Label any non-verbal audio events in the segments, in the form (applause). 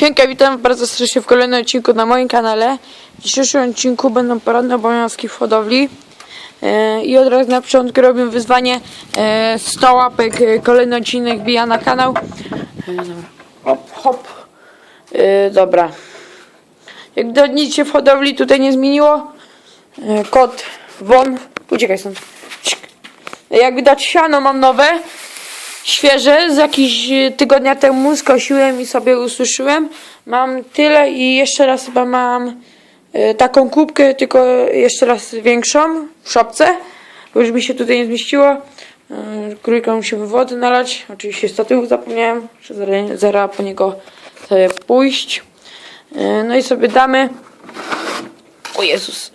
Siemka, witam bardzo serdecznie w kolejnym odcinku na moim kanale. W dzisiejszym odcinku będą poradne obowiązki w hodowli. E, I od razu na początku robię wyzwanie e, 100 łapek, e, kolejny odcinek bija na kanał. E. Hop, hop. E, dobra. Jak widać nic się w hodowli tutaj nie zmieniło. E, kot, won. Uciekaj stąd. Jak widać siano mam nowe świeże, z jakiś e, tygodnia temu skosiłem i sobie ususzyłem. Mam tyle i jeszcze raz chyba mam e, taką kubkę, tylko jeszcze raz większą w szopce, bo już mi się tutaj nie zmieściło. E, Krójka musi wody nalać, oczywiście statywu zapomniałem, że zaraz- po niego sobie pójść. No i sobie damy. O Jezus.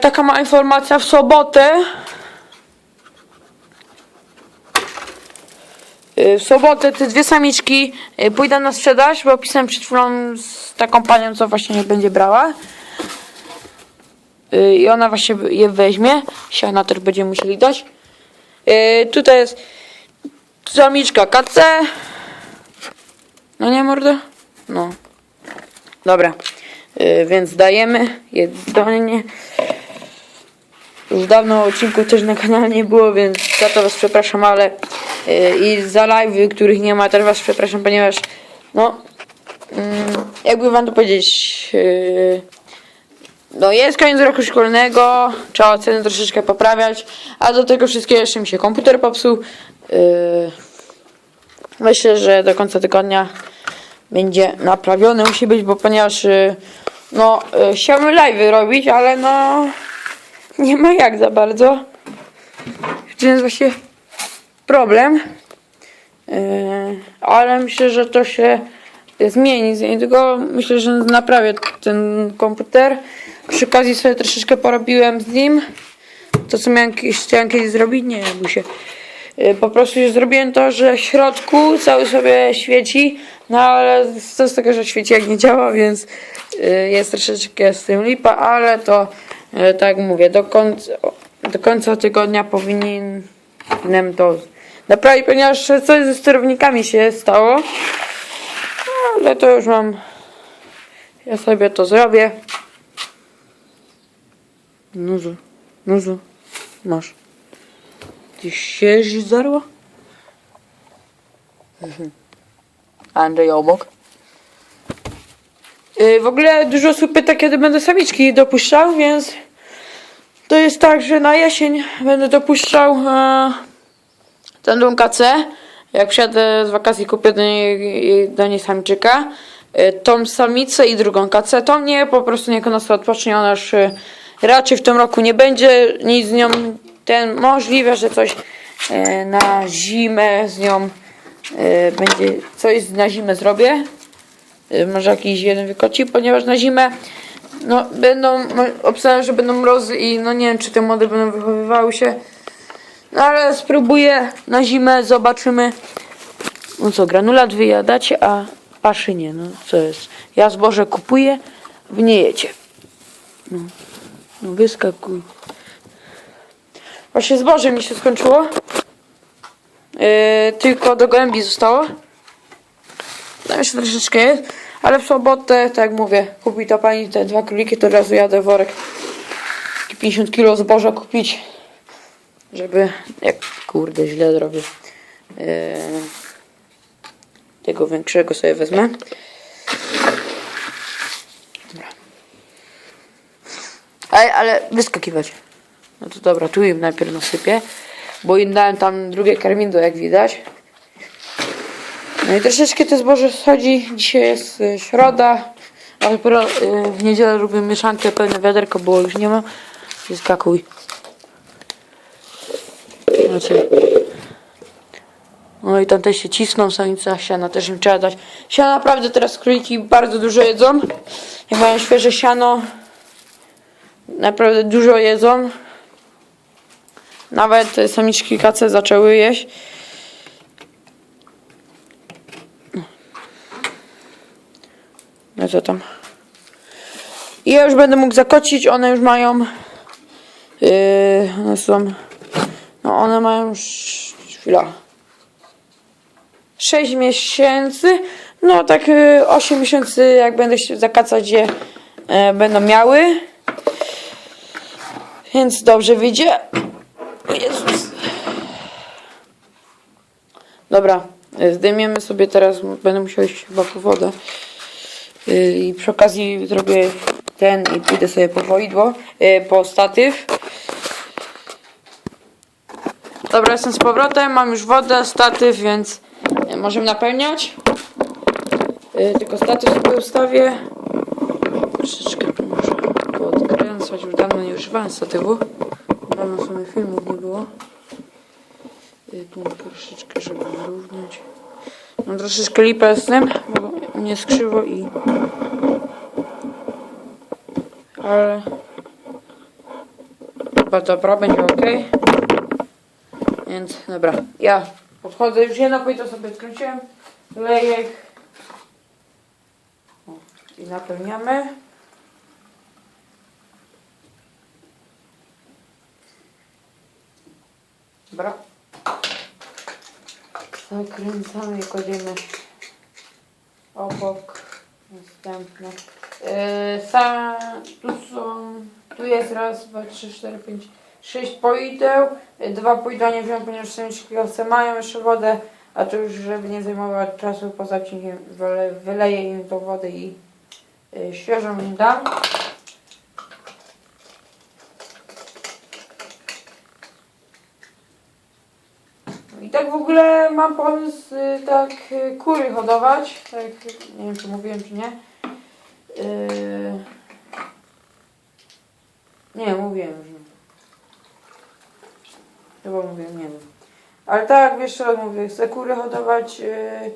Taka ma informacja w sobotę. W sobotę te dwie samiczki y, pójdą na sprzedaż, bo pisałem przed chwilą z taką panią, co właśnie je będzie brała. Y, I ona właśnie je weźmie. Siana też będziemy musieli dać. Y, Tutaj jest samiczka KC. No nie mordo? No. Dobra. Y, Więc dajemy jedzenie. Już dawno odcinków też na kanale nie było, więc za to was przepraszam, ale i za live'y, których nie ma, też was przepraszam, ponieważ no mm, jakby wam to powiedzieć yy, no jest koniec roku szkolnego, trzeba oceny troszeczkę poprawiać, a do tego wszystkiego jeszcze mi się komputer popsuł. Yy, myślę, że do końca tygodnia będzie naprawiony, musi być, bo ponieważ yy, no chciałbym live'y robić, ale no nie ma jak za bardzo. Jest właśnie problem. Yy, ale myślę, że to się zmieni. Tylko myślę, że naprawię ten komputer. Przy okazji sobie troszeczkę porobiłem z nim. To, co miałem, chciałem kiedyś zrobić, nie bój się. Yy, Po prostu już zrobiłem to, że w środku cały sobie świeci, no ale co z tego, że świeci jak nie działa, więc yy, jest troszeczkę z tym lipa, ale to tak mówię, do końca, do końca tygodnia powinienem to naprawić, ponieważ coś ze sterownikami się stało, ale to już mam, ja sobie to zrobię. Nuzu, nuzu, masz. Ty się zdarło? Andrzej obok. Yy, w ogóle dużo osób pyta, kiedy będę samiczki dopuszczał, więc to jest tak, że na jesień będę dopuszczał ten dom KC. Jak przyjadę z wakacji, kupię do niej, do niej samiczyka. E, tą samicę i drugą KC. Tą nie, po prostu niech ona odpocznie, ona już e, raczej w tym roku nie będzie nic z nią. Ten możliwe, że coś e, na zimę z nią będzie, coś na zimę zrobię. Y, może jakiś jeden wykoci, ponieważ na zimę no będą, obstawiam, że będą mrozy i no nie wiem, czy te młode będą wychowywały się. No ale spróbuję na zimę, zobaczymy. No co, granulat wyjadać, a paszy nie, no co jest. Ja zboże kupuję, wy nie jecie. No, no wyskakuj. Właśnie zboże mi się skończyło. Yy, tylko do gołębi zostało. Tam jeszcze troszeczkę jest, ale w sobotę, tak jak mówię, kupi to pani te dwa króliki, to od razu jadę worek. Taki 50 kg zboża kupić, żeby, jak kurde źle zrobię, yy, tego większego sobie wezmę. Dobra. Ale, ale wyskakiwać. No to dobra, tu im najpierw nasypię, bo im dałem tam drugie karmindo, jak widać. No i troszeczkę to zboże schodzi. Dzisiaj jest y, środa, a dopiero y, w niedzielę robię mieszankę, pełne wiaderko, bo już nie ma. Wyskakuj. Znaczy. No i tam też się cisną samica, siana też im trzeba dać. Siana naprawdę teraz króliki bardzo dużo jedzą. Jak mają świeże siano, naprawdę dużo jedzą. Nawet samiczki kace zaczęły jeść. No co tam? I ja już będę mógł zakocić, one już mają yy, one są no one mają sz- chwila 6 miesięcy. No tak y, 8 miesięcy jak będę się zakacać je e, będą miały. Więc dobrze wyjdzie. Jezus. Dobra, y, zdejmiemy sobie teraz, będę musiał iść chyba po wodę. Y, I przy okazji zrobię ten i pójdę sobie po woidło, y, po statyw. Dobra, jestem z powrotem, mam już wodę, statyw, więc y, możemy napełniać. Y, Tylko statyw sobie ustawię. Troszeczkę muszę podkręcać, już dawno nie używałem statywu. Dawno sobie filmów nie było. Y, Tu troszeczkę, żeby wyrównać. Mam troszeczkę lipę z tym, bo mnie skrzywo i... Ale... Chyba dobra, będzie ok. Więc dobra, ja podchodzę już jedno płyto sobie odkręciłem. Lejek. O, I napełniamy. Dobra. Zakręcamy i kładziemy obok. Następne. Yy, sa, tu są, tu jest raz, dwa, trzy, cztery, pięć, sześć poideł. Dwa poidła nie wziąłem, ponieważ samiczki mają jeszcze wodę, a to już, żeby nie zajmować czasu poza odcinkiem, wyle, wyleję im tą wodę i yy, świeżą im dam. I tak w ogóle mam pomysł y, tak y, kury hodować. Tak, nie wiem czy mówiłem czy nie. Yy... Nie, mówiłem już. Nie. Chyba mówiłem, nie wiem. Ale tak, wiesz co mówię, chcę kury hodować yy...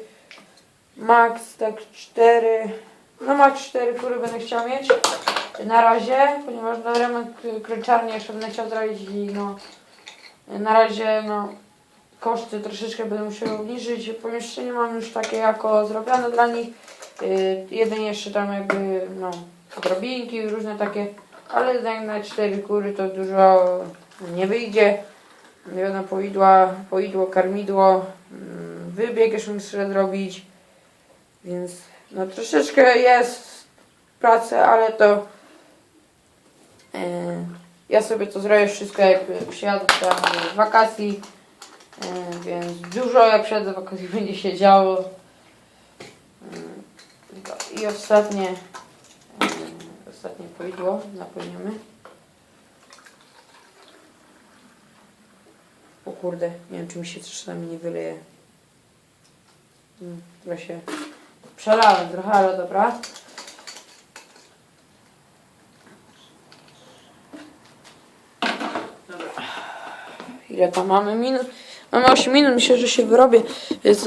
max tak cztery. No max cztery kury będę chciał mieć. Na razie, ponieważ na remont y, kręczarni jeszcze będę chciał zrobić i no na razie no koszty troszeczkę będę musiał obniżyć. Pomieszczenie mam już takie jako zrobione dla nich. Yy, jedynie jeszcze tam jakby no drobinki różne takie, ale jednak na cztery kury to dużo nie wyjdzie. Nie wiadomo, poidła, poidło, karmidło, mm, wybieg jeszcze muszę zrobić, więc no troszeczkę jest pracy, ale to yy, ja sobie to zrobię wszystko jak przyjadę tam z wakacji. E, Więc dużo jak przed wakacji (laughs) będzie się działo. E, I ostatnie, e, ostatnie poidło napełniamy. O kurde, nie wiem czy mi się czasami nie wyleje. Mm, Trochę się przelałem trochę, ale dobra. Ile tam mamy minut? Mamy 8 minut, myślę, że się wyrobię. Więc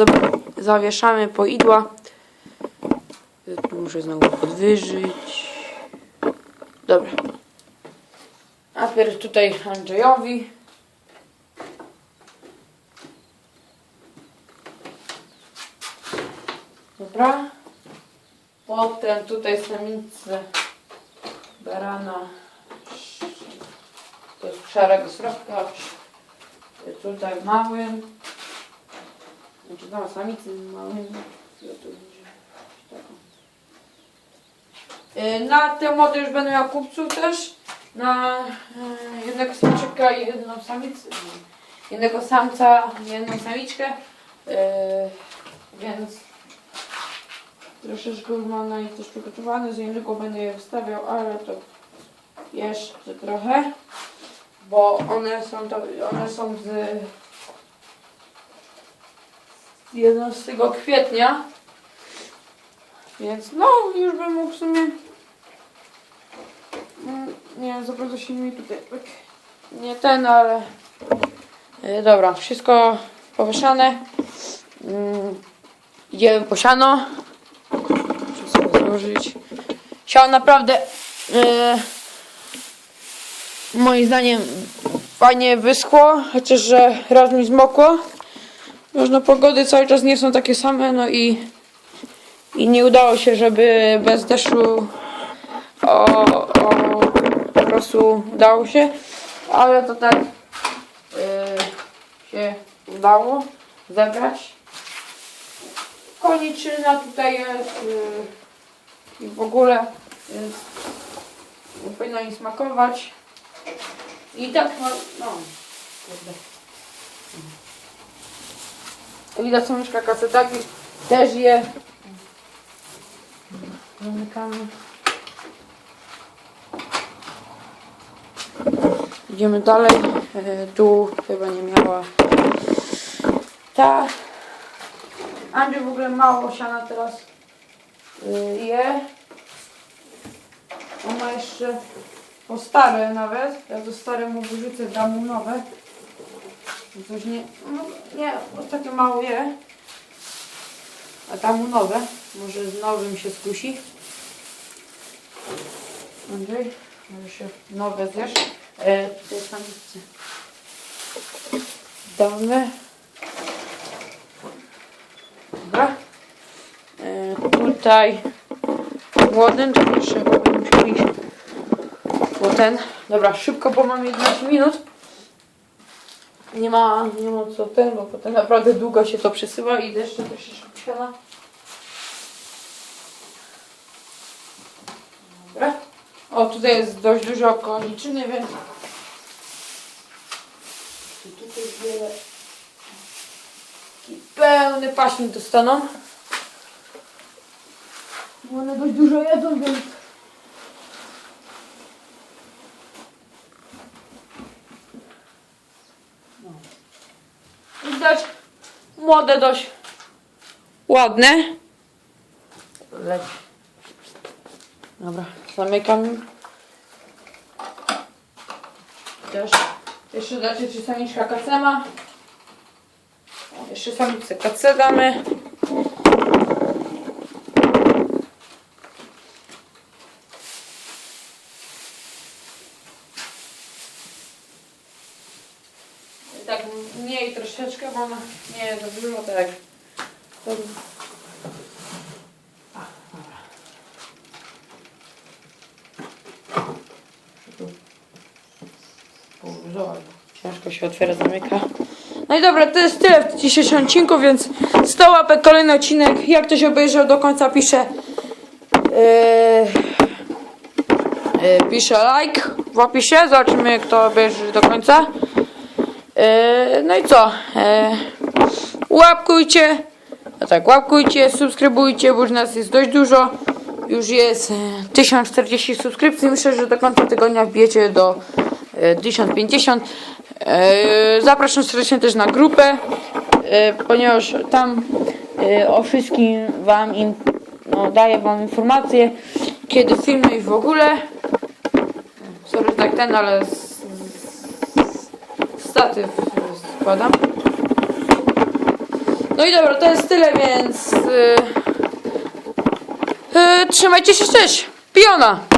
zawieszamy po idła. Muszę znowu podwyżyć. Dobra. Teraz tutaj Andrzejowi. Dobra. Potem tutaj samice barana. To jest szarego srobka. Tutaj małym. Znaczy tam samicy małym. Y, Na te młode już będę miał kupców też. Na y, jednego samczyka i jedną samicę. Jednego samca i jedną samiczkę. Y, Więc troszeczkę już mam na nich też przygotowane. Z niedługo będę je wstawiał, ale to jeszcze trochę bo one są, to, one są z 11 kwietnia. Więc no, już bym mógł w sumie. Mm, Nie, za bardzo się mi tutaj. tak Nie ten, ale. E, Dobra, wszystko powieszane. Mm, Idziemy po siano. Złożyć. Siano naprawdę. e, moim zdaniem fajnie wyschło, chociaż że raz mi zmokło. Można pogody cały czas nie są takie same, no i, i nie udało się, żeby bez deszczu o, o, po prostu udało się, ale to tak y, się udało zebrać. koniczyna tutaj jest yy, i w ogóle, więc nie powinno im smakować. I tak, no, no kurde. Widać słoneczka kasetaki też je. Zamykamy. Idziemy dalej. E, Tu chyba nie miała ta. Andrzej w ogóle mało siana teraz je. On ma jeszcze po stare nawet. Ja do stare mu wyrzucę, dam mu nowe. Coś nie, no, nie, ostatnio mało je. A dam mu nowe. Może z nowym się skusi. Andrzej, może się nowe zjesz. E, tutaj samicy. Damy. Dobra. E, tutaj młodym, to jeszcze iść. Bo ten. Dobra, szybko, bo mam 11 minut. Nie ma, nie ma co ten, bo potem naprawdę długo się to przesyła i jeszcze się szybciona. Dobra. O, tutaj jest dość dużo koniczyny, więc i tutaj wiele taki pełny paśnik dostaną. One dość dużo jedzą, więc No. Widać młode dość ładne. Leci. Dobra, zamykam. Też jeszcze dacie czy samiczka kacema. Jeszcze samiczce kace damy. Tak mniej troszeczkę, bo nie za dużo, tak. To... Ciężko się otwiera, zamyka. No i dobra, to jest tyle w dzisiejszym odcinku, więc 100 łapek, kolejny odcinek. Jak ktoś obejrzał do końca, pisze yy, yy, pisze like w opisie. Zobaczymy, kto obejrzy do końca. Yy, no i co? Yy, łapkujcie. No tak, łapkujcie, subskrybujcie, bo już nas jest dość dużo. Już jest e, 1040 subskrypcji. Myślę, że do końca tygodnia wbijecie do e, 1050. E, Zapraszam serdecznie też na grupę, e, ponieważ tam e, o wszystkim wam im, no, daję wam informacje, kiedy filmy i w ogóle. Sorry, tak ten, ale statyw składam. No i dobra, to jest tyle, więc yy, yy, trzymajcie się, cześć! Piona!